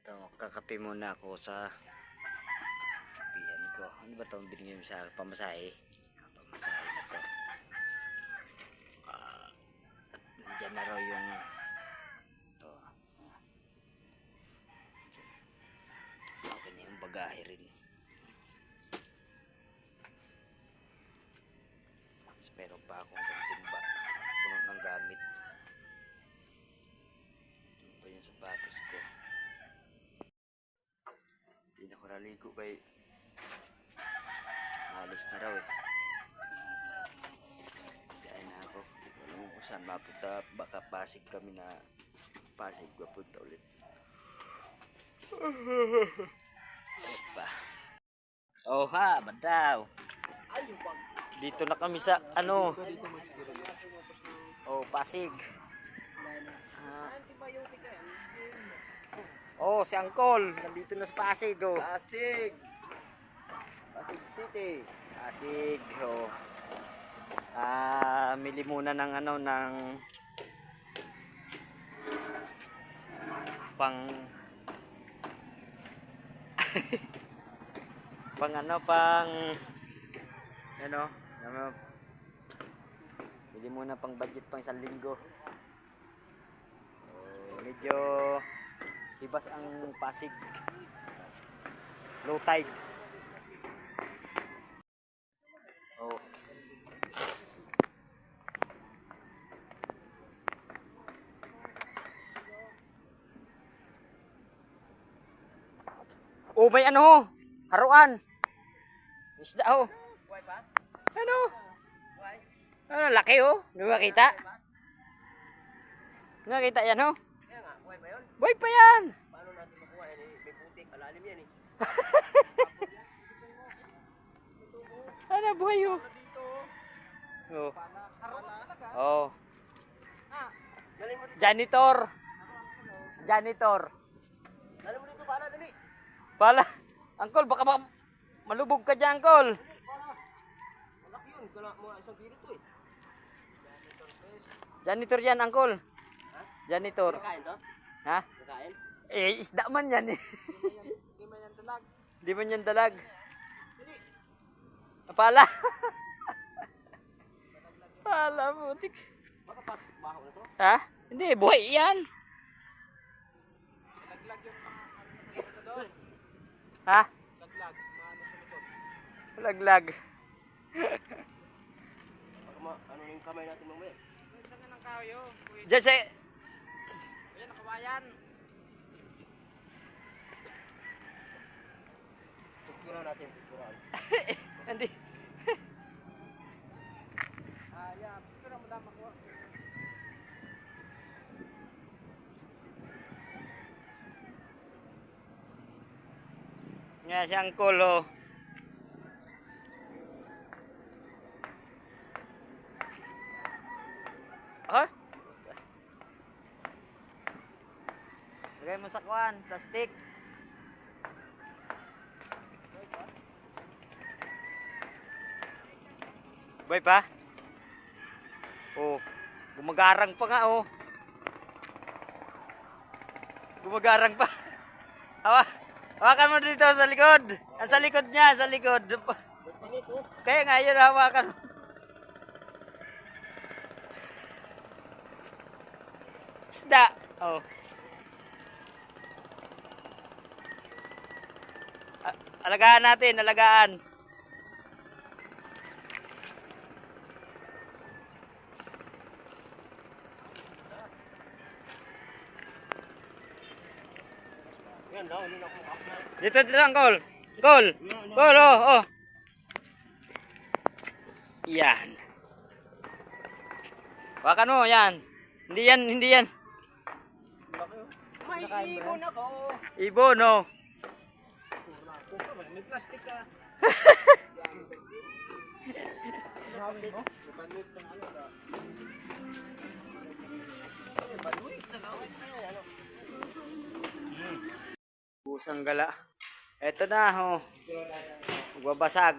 Ito, kakape muna ako sa kapihan ko. Ano ba itong binigay mo sa pamasahe? Ah, Pamasahe na to. Ah, at nandyan na raw yung ito. Okay na yung bagahe rin. Tapos meron pa akong isang timba. Puno ng gamit. Yun pa yung sapatos ko. Ako naligo kay halos na raw eh. Kaya na ako. Ko alam kung saan mapunta. Baka pasig kami na pasig papunta ulit. Ayun pa. Oh ha, badaw. Dito na kami sa ano. Oh, Pasig. Ah. Oh, si Angkol. Nandito na sa Pasig. Oh. Pasig! Pasig City! Pasig. Oh. Ah, mili muna ng ano ng pang pang ano pang ano ano Bili muna pang budget pang isang linggo. Oh, medyo ibas ang Pasig. Low tide. Oh. Oh, may ano? Haruan. Isda oh. Buhay pa? Ano? Buhay? Ano, laki oh. Hindi mo makita? Hindi mo makita yan oh. Kaya buhay pa yun? Boy pa yan. Paano natin makuha yan? eh? May putik, alalim yan eh. Ano, buhay oh. Dito, Oh. haruan talaga. Oh. Galing mo dito. Janitor. Janitor. Galing mo dito, para dali. Pala. Angkol, baka baka malubog ka dyan, Angkol. Malaki yun. Kala mga isang kilo to eh. Janitor fish. Janitor yan, Angkol. Janitor. Kakain to? Ha? Kakain? Eh, isda man yan eh. Hindi man yan talag. Di man yan dalag. Pala. Pala, butik. Baka pa, baho na to. Ha? Hindi, buhay yan. Laglag yung ano sa doon. Ha? Laglag. Maano sa likod. Laglag. Baka ma, ano yung kamay natin mamaya. Diyan sa... Ayan, nakawayan. Tukturan natin. Tukturan. Hindi. Ah, yeah. Mo lang makuha. Nga si Angkol, Lagay mo sa kwan, plastic. Boy pa? Oh, gumagarang pa nga oh. Gumagarang pa. Hawa, hawakan mo dito sa likod. Ang sa likod niya, sa likod. Kaya nga yun, hawakan mo. Isda. Oh. Alagaan natin, alagaan. Dito, dito lang, Col. Col. Col, oh, oh. Yan. Wakan mo, yan. Hindi yan, hindi yan. May ibon ako. Ibo, no. May plastic ka. Busang gala. Eto na, oh. Magbabasag.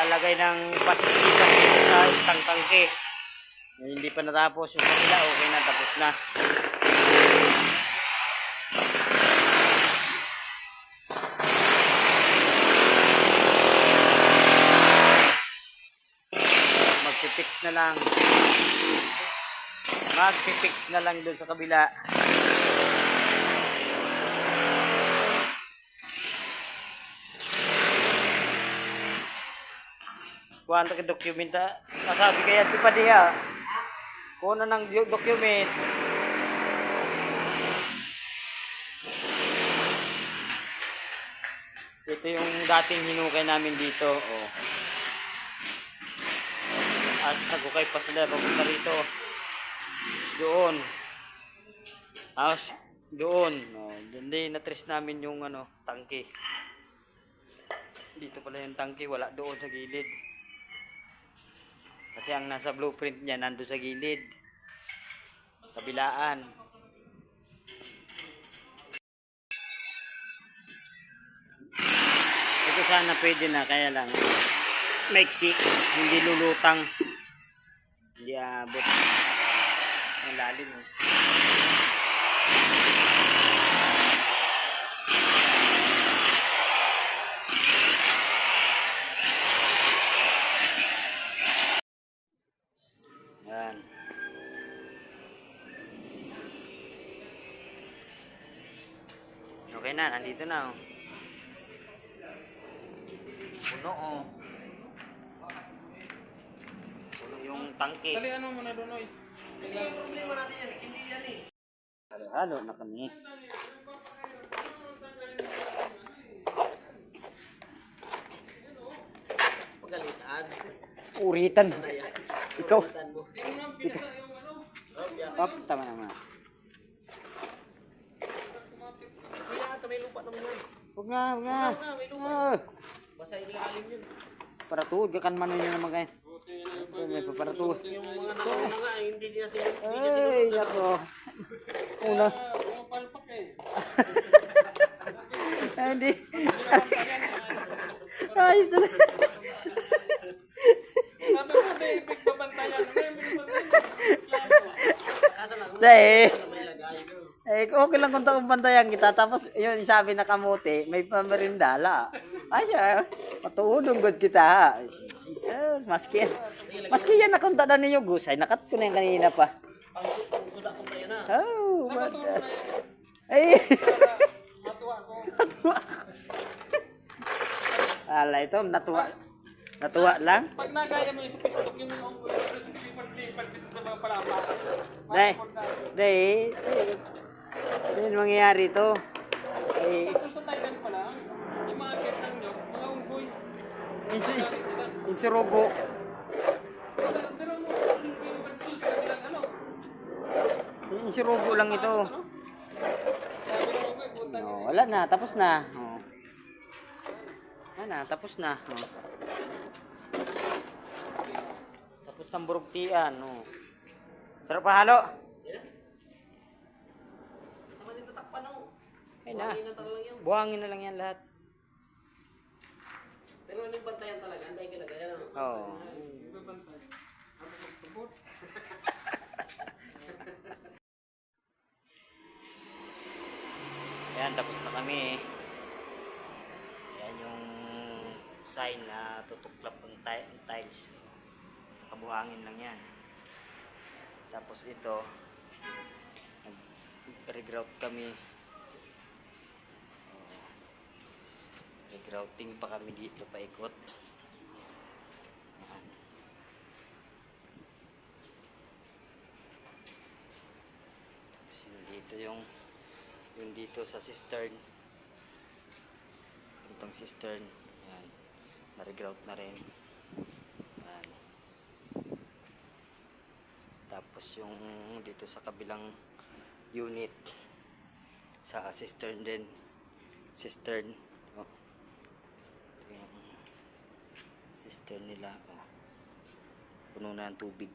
Lalagay ng dito sa isang tangke. Hindi pa natapos yung kanila, okay na, tapos na. Na lang. Mag-fix na lang dun sa kabila. Kuha ka dokumenta. Masabi kaya si Padilla. Kuha na ng do- document. Ito yung dating hinukay namin dito. Oh. At nagukay pa sila papunta rito. Doon. Tapos doon. Oh, hindi na-trace namin yung ano, tangke. Dito pala yung tangke, wala doon sa gilid. Kasi ang nasa blueprint niya nando sa gilid. Kabilaan. Ito sana pwede na, kaya lang. Maiksi, hindi lulutang. Hindi abot. Ang lalim. Oh. Yan. Okay na, nandito na oh. Puno oh. Yung tangke. Dali ano muna doon, oy. Halo na kami. Pagalitan. Uritan. Ikaw. Mo. Pap, tama naman. Kuya, ata may lupa naman yan. Huwag nga, huwag nga. Huwag nga, may lupa. Ah, Basta ilalim yun. para tuod, kakan man yun naman kayo. May pa para tuod. Yung mga nga, hindi niya sila. Ay, nako. Una. Pumapalpak eh. Ay, hindi. Ay, talaga. Sabi mo, may ibig babantayan. Dahil. ko. Eh, okay lang kung takong bantayan kita. Tapos, yun, sabi na kamote, may pamerindala. Ay, siya, matuunong good kita. Jesus, maski yan. Maski yan nakunta na ninyo, Gusay. Nakat ko na yan kanina pa. Suda ko tayo na. Oh, na yun. ay. Matuwa ko. Ala, ito, natuwa. Natuwa lang. Pag nagaya mo yung Facebook, yung mga lipat-lipat dito sa mga palapa. Dahil, dahil, dahil mangyayari ito. Eh, sa Thailand pala, yung mga get ng nyok, mga unggoy. Yung kanilang ano. Insurugo lang ito. Oh, wala na, tapos na. Oh. Wala na, tapos na. Oh. Tapos ng burugtian. Oh. Sarap pa halo. Yung. Ay na. Buhangin na lang yan lahat. Pero ano yung bantayan talaga? Ang dahil ginagaya na. Oo. Yan, tapos na kami. Yan yung sign na tutuklap ang tiles. Kabuhangin lang yan. Tapos ito, nag-regrout kami. Oh. Regrouting pa kami dito paikot. Yan. Tapos yun dito yung yung dito sa cistern. Itong cistern. Yan. Na-regrout na rin. Yan. Tapos yung dito sa kabilang unit sa cistern din. Cistern. Oh. Ito yung cistern nila. Oh. Puno na ng tubig.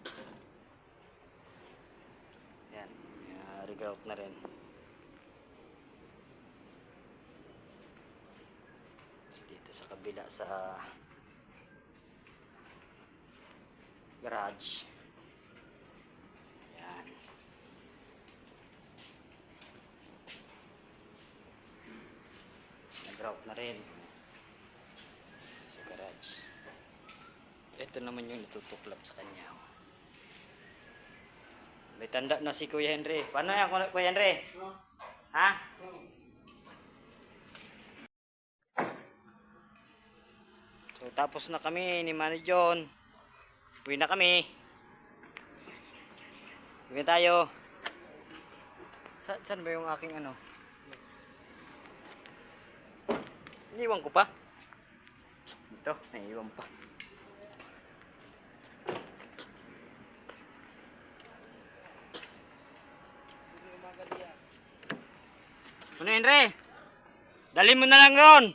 Yan. Uh, regrout na rin. Tapos dito sa kabila sa garage. Yan. Nag-grout na rin. Sa garage. Ito naman yung natutuklap sa kanya. May tanda na si Kuya Henry. Paano yan, Kuya Henry? Ha? So, tapos na kami ni Manny John. Uwi na kami. Uwi tayo. Sa saan ba yung aking ano? Iniwan ko pa. Ito, naiiwan pa. Henry? Dali mo na lang ron.